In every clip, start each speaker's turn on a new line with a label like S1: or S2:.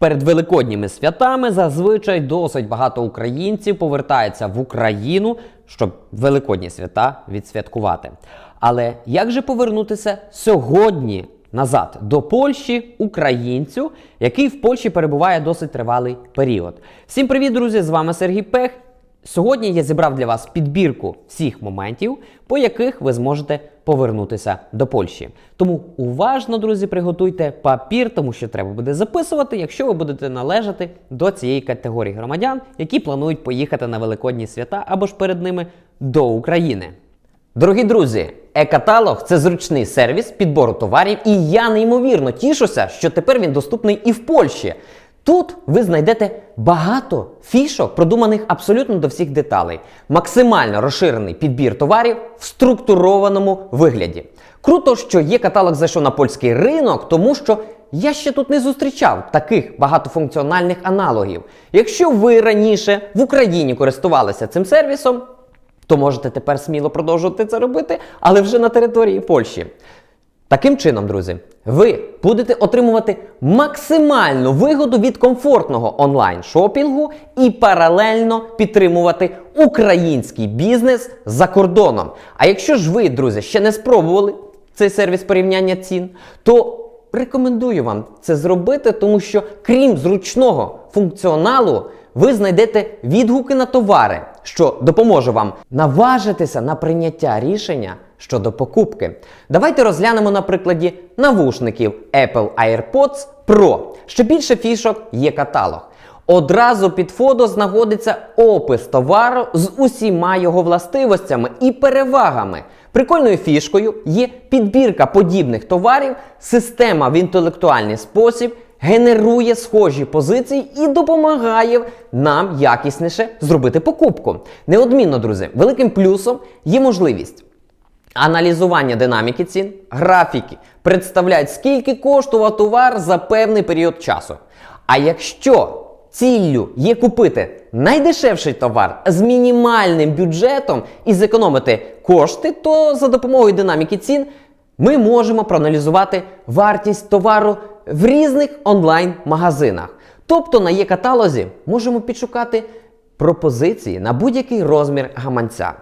S1: Перед великодніми святами зазвичай досить багато українців повертається в Україну, щоб великодні свята відсвяткувати. Але як же повернутися сьогодні назад до Польщі українцю, який в Польщі перебуває досить тривалий період? Всім привіт, друзі! З вами Сергій Пех. Сьогодні я зібрав для вас підбірку всіх моментів, по яких ви зможете повернутися до Польщі. Тому уважно, друзі, приготуйте папір, тому що треба буде записувати, якщо ви будете належати до цієї категорії громадян, які планують поїхати на великодні свята або ж перед ними до України. Дорогі друзі, е-каталог це зручний сервіс підбору товарів, і я неймовірно тішуся, що тепер він доступний і в Польщі. Тут ви знайдете багато фішок, продуманих абсолютно до всіх деталей. Максимально розширений підбір товарів в структурованому вигляді. Круто, що є каталог зайшов на польський ринок, тому що я ще тут не зустрічав таких багатофункціональних аналогів. Якщо ви раніше в Україні користувалися цим сервісом, то можете тепер сміло продовжувати це робити, але вже на території Польщі. Таким чином, друзі, ви будете отримувати максимальну вигоду від комфортного онлайн-шопінгу і паралельно підтримувати український бізнес за кордоном. А якщо ж ви, друзі, ще не спробували цей сервіс порівняння цін, то рекомендую вам це зробити, тому що крім зручного функціоналу, ви знайдете відгуки на товари, що допоможе вам наважитися на прийняття рішення щодо покупки. Давайте розглянемо на прикладі навушників Apple AirPods Pro. Що більше фішок є каталог. Одразу під фото знаходиться опис товару з усіма його властивостями і перевагами. Прикольною фішкою є підбірка подібних товарів, система в інтелектуальний спосіб генерує схожі позиції і допомагає нам якісніше зробити покупку. Неодмінно, друзі, великим плюсом є можливість. Аналізування динаміки цін, графіки представляють, скільки коштував товар за певний період часу. А якщо ціллю є купити найдешевший товар з мінімальним бюджетом і зекономити кошти, то за допомогою динаміки цін ми можемо проаналізувати вартість товару в різних онлайн-магазинах. Тобто на є-каталозі можемо підшукати пропозиції на будь-який розмір гаманця.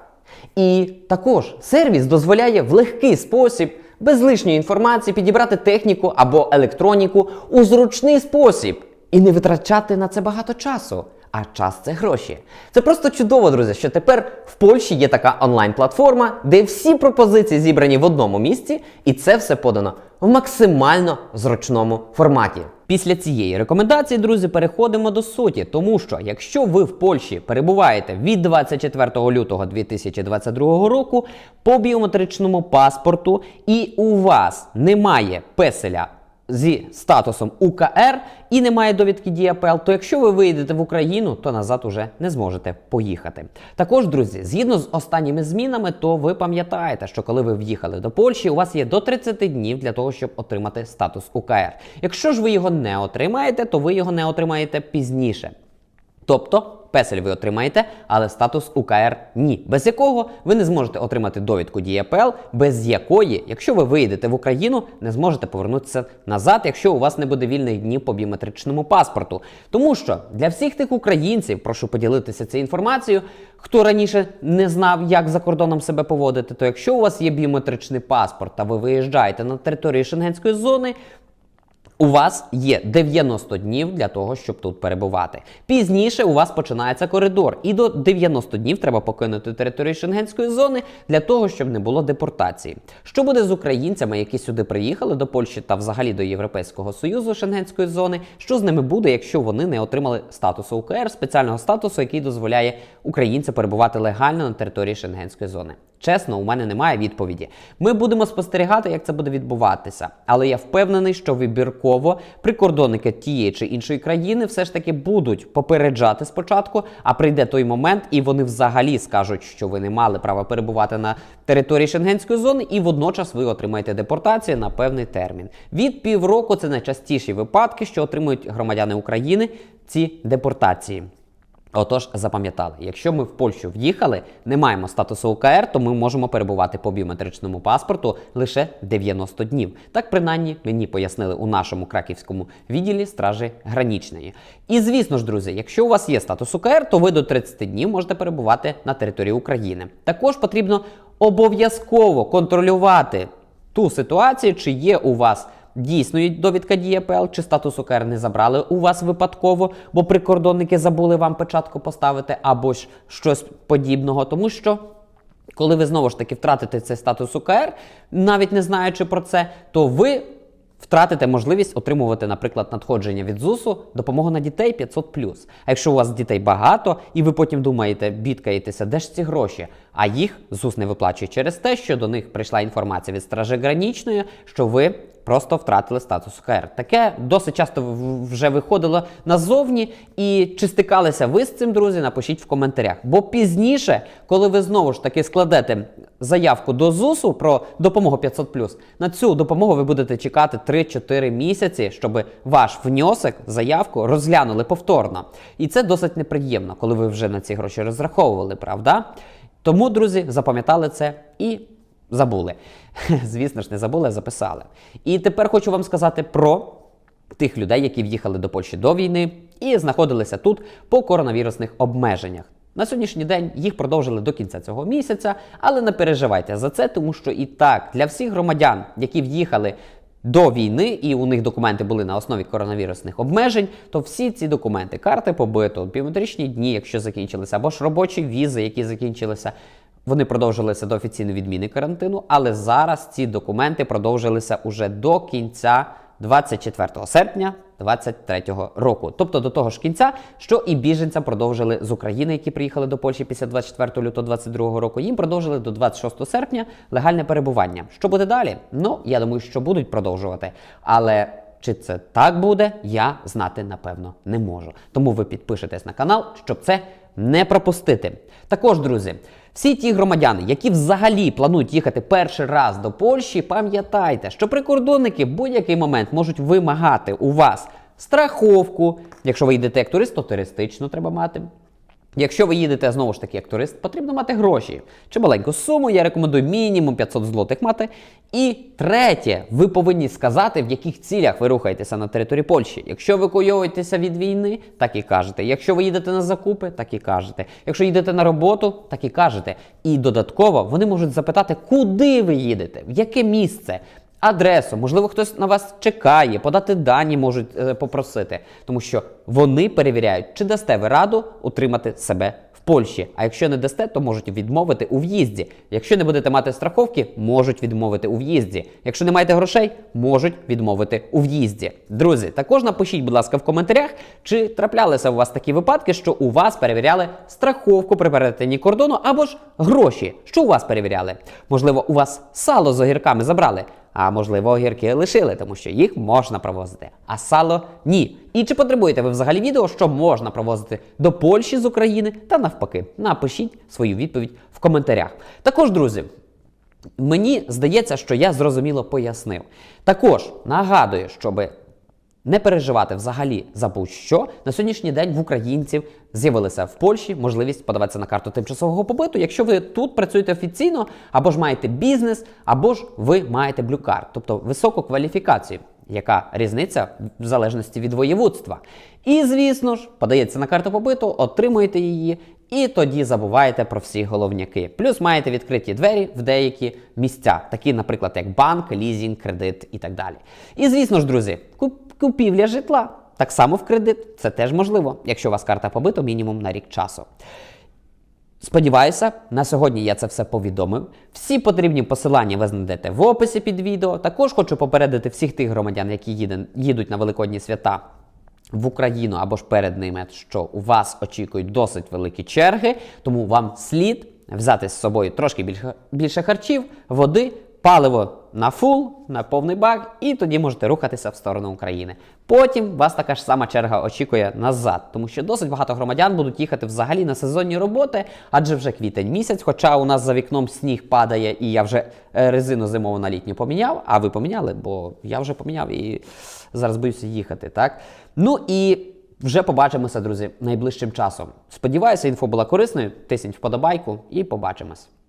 S1: І також сервіс дозволяє в легкий спосіб, без лишньої інформації, підібрати техніку або електроніку у зручний спосіб і не витрачати на це багато часу. А час це гроші. Це просто чудово, друзі, що тепер в Польщі є така онлайн-платформа, де всі пропозиції зібрані в одному місці, і це все подано в максимально зручному форматі. Після цієї рекомендації, друзі, переходимо до суті, тому що якщо ви в Польщі перебуваєте від 24 лютого 2022 року по біометричному паспорту, і у вас немає песеля зі статусом УКР і немає довідки ДІАПЛ, то якщо ви вийдете в Україну, то назад уже не зможете поїхати. Також, друзі, згідно з останніми змінами, то ви пам'ятаєте, що коли ви в'їхали до Польщі, у вас є до 30 днів для того, щоб отримати статус УКР. Якщо ж ви його не отримаєте, то ви його не отримаєте пізніше. Тобто песель ви отримаєте, але статус УКР ні. Без якого ви не зможете отримати довідку ДІАПЛ, без якої, якщо ви виїдете в Україну, не зможете повернутися назад, якщо у вас не буде вільних днів по біометричному паспорту. Тому що для всіх тих українців, прошу поділитися цією інформацією, хто раніше не знав, як за кордоном себе поводити, то якщо у вас є біометричний паспорт та ви виїжджаєте на територію Шенгенської зони, у вас є 90 днів для того, щоб тут перебувати. Пізніше у вас починається коридор, і до 90 днів треба покинути територію шенгенської зони для того, щоб не було депортації. Що буде з українцями, які сюди приїхали до Польщі та взагалі до Європейського союзу шенгенської зони? Що з ними буде, якщо вони не отримали статусу УКР, спеціального статусу, який дозволяє українцям перебувати легально на території шенгенської зони? Чесно, у мене немає відповіді. Ми будемо спостерігати, як це буде відбуватися. Але я впевнений, що вибірково прикордонники тієї чи іншої країни все ж таки будуть попереджати спочатку, а прийде той момент, і вони взагалі скажуть, що ви не мали права перебувати на території шенгенської зони, і водночас ви отримаєте депортацію на певний термін. Від півроку це найчастіші випадки, що отримують громадяни України ці депортації. Отож, запам'ятали, якщо ми в Польщу в'їхали, не маємо статусу УКР, то ми можемо перебувати по біометричному паспорту лише 90 днів. Так принаймні мені пояснили у нашому краківському відділі стражі гранічної. І звісно ж, друзі, якщо у вас є статус УКР, то ви до 30 днів можете перебувати на території України. Також потрібно обов'язково контролювати ту ситуацію, чи є у вас дійсною довідка ДІЄПЛ, чи статус УКР не забрали у вас випадково, бо прикордонники забули вам печатку поставити або ж щось подібного, тому що. Коли ви знову ж таки втратите цей статус УКР, навіть не знаючи про це, то ви втратите можливість отримувати, наприклад, надходження від ЗУСу допомогу на дітей 500 А якщо у вас дітей багато, і ви потім думаєте, бідкаєтеся, де ж ці гроші? А їх ЗУС не виплачує через те, що до них прийшла інформація від стражі гранічної, що ви просто втратили статус УКР. Таке досить часто вже виходило назовні. І чи стикалися ви з цим, друзі? Напишіть в коментарях. Бо пізніше, коли ви знову ж таки складете заявку до ЗУСу про допомогу 500+, на цю допомогу ви будете чекати 3-4 місяці, щоб ваш внесок, заявку розглянули повторно. І це досить неприємно, коли ви вже на ці гроші розраховували, правда? Тому, друзі, запам'ятали це і забули. Звісно ж, не забули, а записали. І тепер хочу вам сказати про тих людей, які в'їхали до Польщі до війни і знаходилися тут по коронавірусних обмеженнях. На сьогоднішній день їх продовжили до кінця цього місяця, але не переживайте за це, тому що і так для всіх громадян, які в'їхали до війни, і у них документи були на основі коронавірусних обмежень, то всі ці документи, карти побиту, біометричні дні, якщо закінчилися, або ж робочі візи, які закінчилися, вони продовжилися до офіційної відміни карантину, але зараз ці документи продовжилися уже до кінця 24 серпня 2023 року. Тобто до того ж кінця, що і біженцям продовжили з України, які приїхали до Польщі після 24 лютого 2022 року. Їм продовжили до 26 серпня легальне перебування. Що буде далі? Ну я думаю, що будуть продовжувати. Але чи це так буде, я знати напевно не можу. Тому ви підпишетесь на канал, щоб це не пропустити. Також, друзі, всі ті громадяни, які взагалі планують їхати перший раз до Польщі, пам'ятайте, що прикордонники в будь-який момент можуть вимагати у вас страховку. Якщо ви йдете як турист, то туристично треба мати. Якщо ви їдете знову ж таки як турист, потрібно мати гроші. Чи маленьку суму, я рекомендую мінімум 500 злотих мати. І третє, ви повинні сказати, в яких цілях ви рухаєтеся на території Польщі. Якщо ви евакуйовуєтеся від війни, так і кажете. Якщо ви їдете на закупи, так і кажете. Якщо їдете на роботу, так і кажете. І додатково вони можуть запитати, куди ви їдете, в яке місце. Адресу, можливо, хтось на вас чекає, подати дані можуть е, попросити, тому що вони перевіряють, чи дасте ви раду утримати себе в Польщі. А якщо не дасте, то можуть відмовити у в'їзді. Якщо не будете мати страховки, можуть відмовити у в'їзді. Якщо не маєте грошей, можуть відмовити у в'їзді. Друзі, також напишіть, будь ласка, в коментарях, чи траплялися у вас такі випадки, що у вас перевіряли страховку при перетині кордону або ж гроші. Що у вас перевіряли? Можливо, у вас сало з огірками забрали. А можливо, огірки лишили, тому що їх можна провозити, а сало ні. І чи потребуєте ви взагалі відео, що можна провозити до Польщі з України та навпаки? Напишіть свою відповідь в коментарях. Також, друзі. Мені здається, що я зрозуміло пояснив. Також нагадую, щоби не переживати взагалі за будь-що. На сьогоднішній день в українців з'явилася в Польщі можливість подаватися на карту тимчасового побиту, якщо ви тут працюєте офіційно, або ж маєте бізнес, або ж ви маєте блюкарт, тобто високу кваліфікацію. Яка різниця в залежності від воєводства? І, звісно ж, подається на карту побиту, отримуєте її, і тоді забуваєте про всі головняки. Плюс маєте відкриті двері в деякі місця, такі, наприклад, як банк, лізінг, кредит і так далі. І, звісно ж, друзі, куп- купівля житла. Так само в кредит, це теж можливо, якщо у вас карта побиту мінімум на рік часу. Сподіваюся, на сьогодні я це все повідомив. Всі потрібні посилання ви знайдете в описі під відео. Також хочу попередити всіх тих громадян, які їдуть на великодні свята в Україну або ж перед ними, що у вас очікують досить великі черги, тому вам слід взяти з собою трошки більше, більше харчів, води, паливо на фул, на повний бак, і тоді можете рухатися в сторону України. Потім вас така ж сама черга очікує назад, тому що досить багато громадян будуть їхати взагалі на сезонні роботи, адже вже квітень місяць. Хоча у нас за вікном сніг падає, і я вже е, резину зимову на літню поміняв. А ви поміняли? Бо я вже поміняв і зараз боюся їхати. Так ну і вже побачимося, друзі, найближчим часом. Сподіваюся, інфо була корисною. Тисніть вподобайку і побачимось.